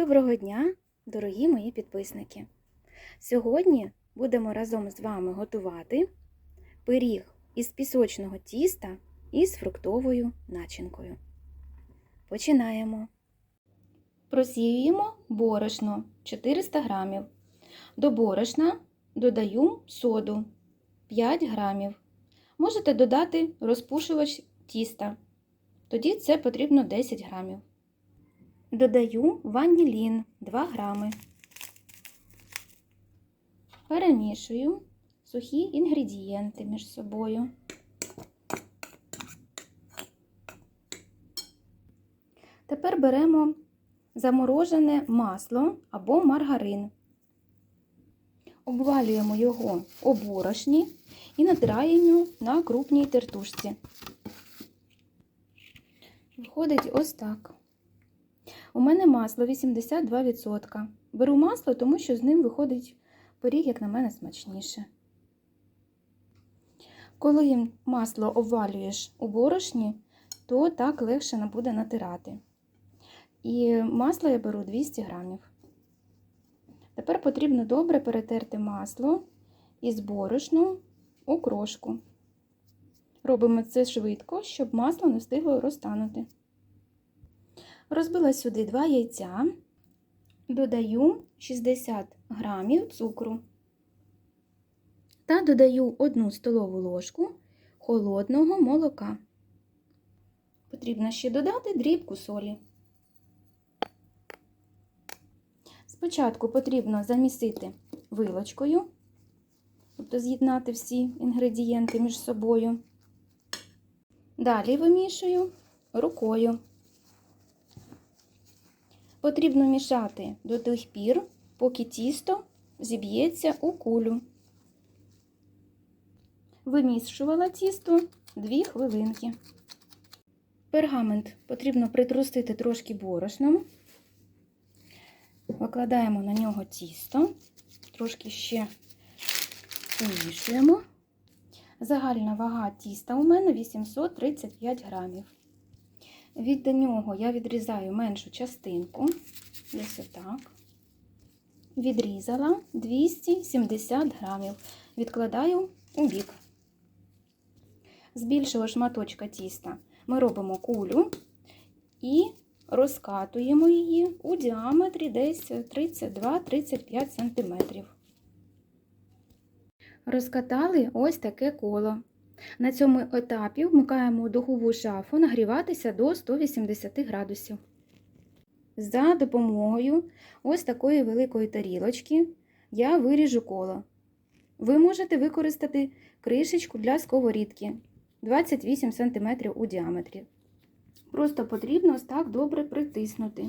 Доброго дня, дорогі мої підписники! Сьогодні будемо разом з вами готувати пиріг із пісочного тіста із фруктовою начинкою. Починаємо. Просіюємо борошно 400 грамів. До борошна додаю соду 5 грамів. Можете додати розпушувач тіста. Тоді це потрібно 10 грамів. Додаю ванілін 2 грами. Перемішую сухі інгредієнти між собою. Тепер беремо заморожене масло або маргарин. Обвалюємо його у борошні і натираємо на крупній тертушці. Виходить ось так. У мене масло 82%. Беру масло, тому що з ним виходить пиріг, як на мене, смачніше. Коли масло обвалюєш у борошні, то так легше буде натирати. І масло я беру 200 грамів. Тепер потрібно добре перетерти масло із борошну у крошку. Робимо це швидко, щоб масло не встигло розтанути. Розбила сюди 2 яйця, додаю 60 грамів цукру та додаю 1 столову ложку холодного молока. Потрібно ще додати дрібку солі. Спочатку потрібно замісити вилочкою, тобто з'єднати всі інгредієнти між собою. Далі вимішую рукою. Потрібно мішати до тих пір, поки тісто зіб'ється у кулю. Вимішувала тісто 2 хвилинки. Пергамент потрібно притрусити трошки борошном. Викладаємо на нього тісто, трошки ще вимішуємо. Загальна вага тіста у мене 835 грамів. Від нього я відрізаю меншу частинку, десь отак. Відрізала 270 грамів. Відкладаю у бік. З більшого шматочка тіста ми робимо кулю і розкатуємо її у діаметрі десь 32-35 см. Розкатали ось таке коло. На цьому етапі вмикаємо духову шафу нагріватися до 180 градусів. За допомогою ось такої великої тарілочки я виріжу коло. Ви можете використати кришечку для сковорідки 28 см у діаметрі. Просто потрібно ось так добре притиснути.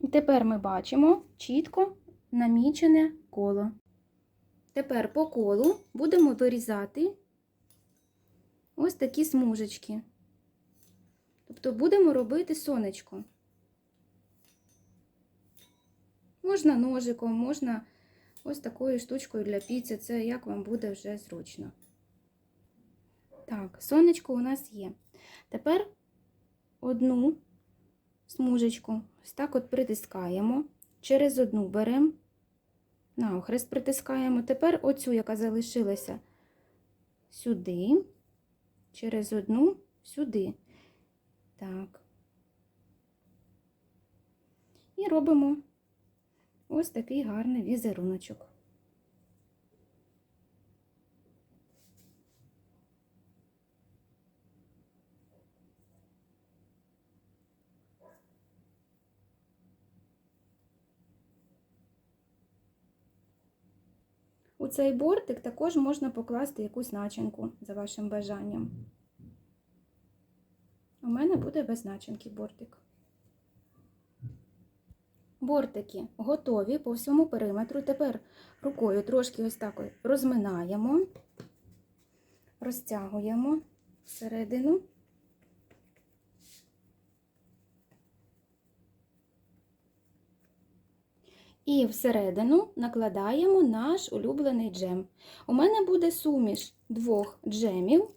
І тепер ми бачимо чітко намічене коло. Тепер по колу будемо вирізати ось такі смужечки. Тобто будемо робити сонечко. Можна ножиком, можна ось такою штучкою для піци, це як вам буде вже зручно. Так, сонечко у нас є. Тепер одну смужечку ось так от притискаємо, через одну беремо, навхрест притискаємо. Тепер оцю, яка залишилася, сюди через одну сюди. Так. І робимо ось такий гарний візеруночок. У цей бортик також можна покласти якусь начинку за вашим бажанням. У мене буде без начинки бортик. Бортики готові по всьому периметру. Тепер рукою трошки ось так розминаємо, розтягуємо всередину. І всередину накладаємо наш улюблений джем. У мене буде суміш двох джемів: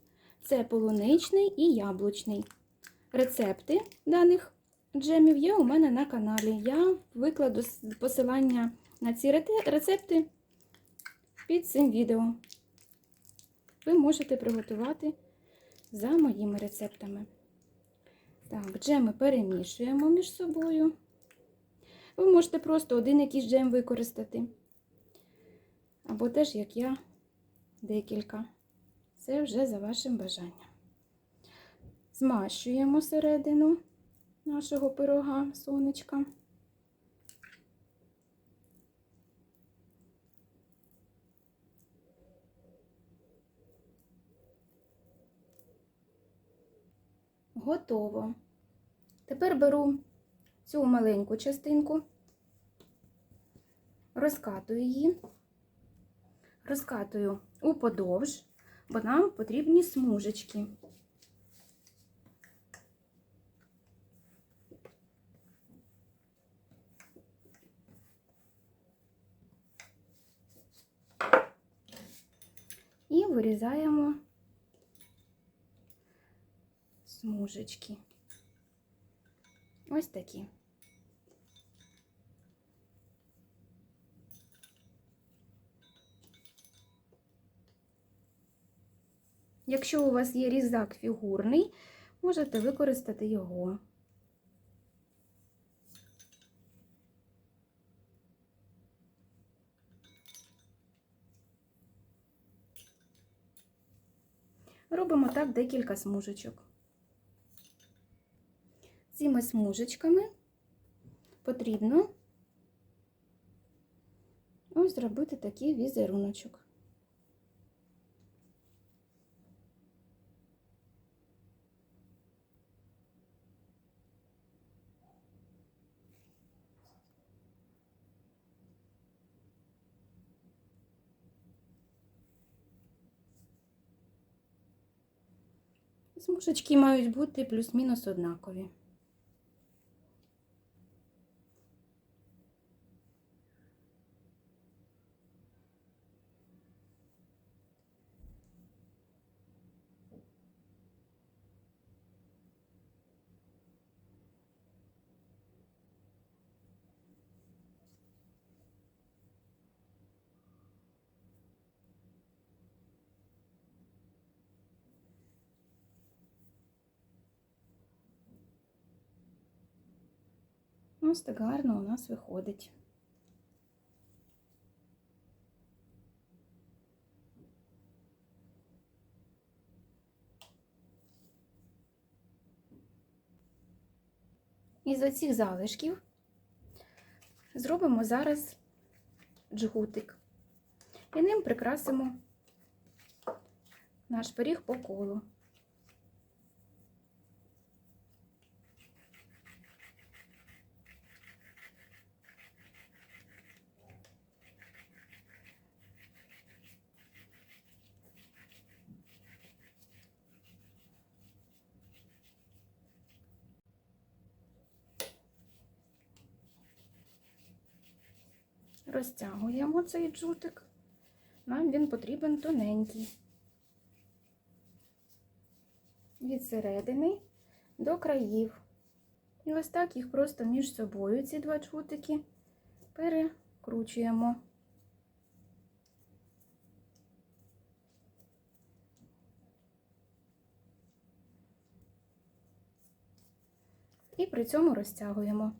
це полуничний і яблучний. Рецепти даних джемів є у мене на каналі. Я викладу посилання на ці рецепти під цим відео. Ви можете приготувати за моїми рецептами. Так, джеми перемішуємо між собою. Ви можете просто один якийсь джем використати. Або теж, як я, декілька. Це вже за вашим бажанням. Змащуємо середину нашого пирога сонечка. Готово. Тепер беру цю маленьку частинку, розкатую її, розкатую уподовж, бо нам потрібні смужечки. І вирізаємо смужечки. Ось такі. Якщо у вас є різак фігурний, можете використати його. Робимо так декілька смужечок. Смужечками потрібно ось зробити такий візеруночок. Смужечки мають бути плюс-мінус однакові. Ось так гарно у нас виходить. Із оцих залишків зробимо зараз джгутик. І ним прикрасимо наш пиріг по колу. Розтягуємо цей джутик. Нам він потрібен тоненький. Від середини до країв. І ось так їх просто між собою, ці два джутики, перекручуємо. І при цьому розтягуємо.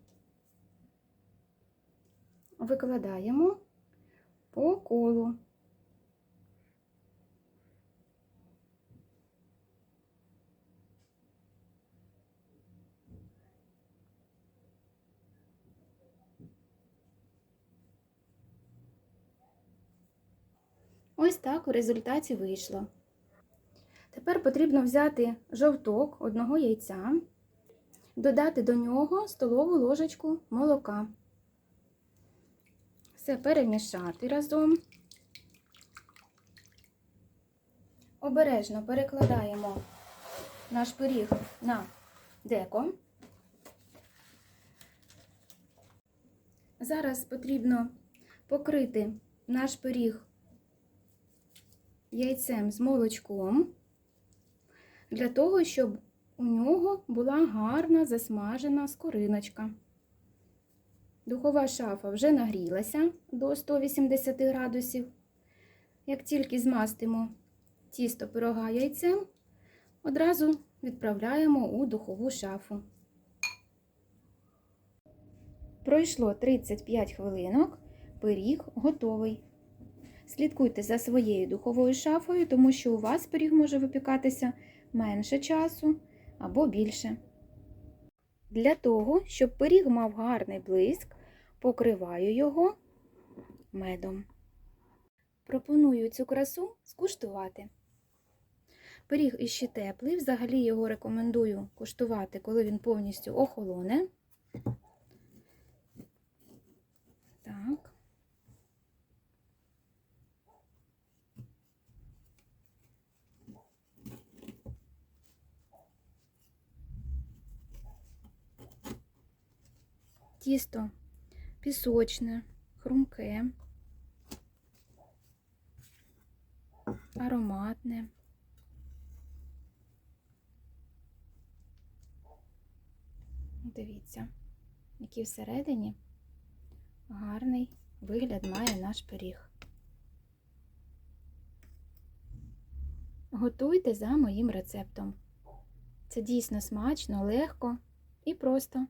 Викладаємо по колу. Ось так у результаті вийшло. Тепер потрібно взяти жовток одного яйця, додати до нього столову ложечку молока. Все перемішати разом. Обережно перекладаємо наш пиріг на деко. Зараз потрібно покрити наш пиріг яйцем з молочком, для того, щоб у нього була гарна засмажена скориночка. Духова шафа вже нагрілася до 180 градусів. Як тільки змастимо тісто пирога яйцем, одразу відправляємо у духову шафу. Пройшло 35 хвилинок, пиріг готовий. Слідкуйте за своєю духовою шафою, тому що у вас пиріг може випікатися менше часу або більше. Для того, щоб пиріг мав гарний блиск, покриваю його медом. Пропоную цю красу скуштувати. Пиріг іще теплий, взагалі його рекомендую куштувати, коли він повністю охолоне. Так. Тісто пісочне, хрумке, ароматне. Дивіться, який всередині гарний вигляд має наш пиріг. Готуйте за моїм рецептом. Це дійсно смачно, легко і просто.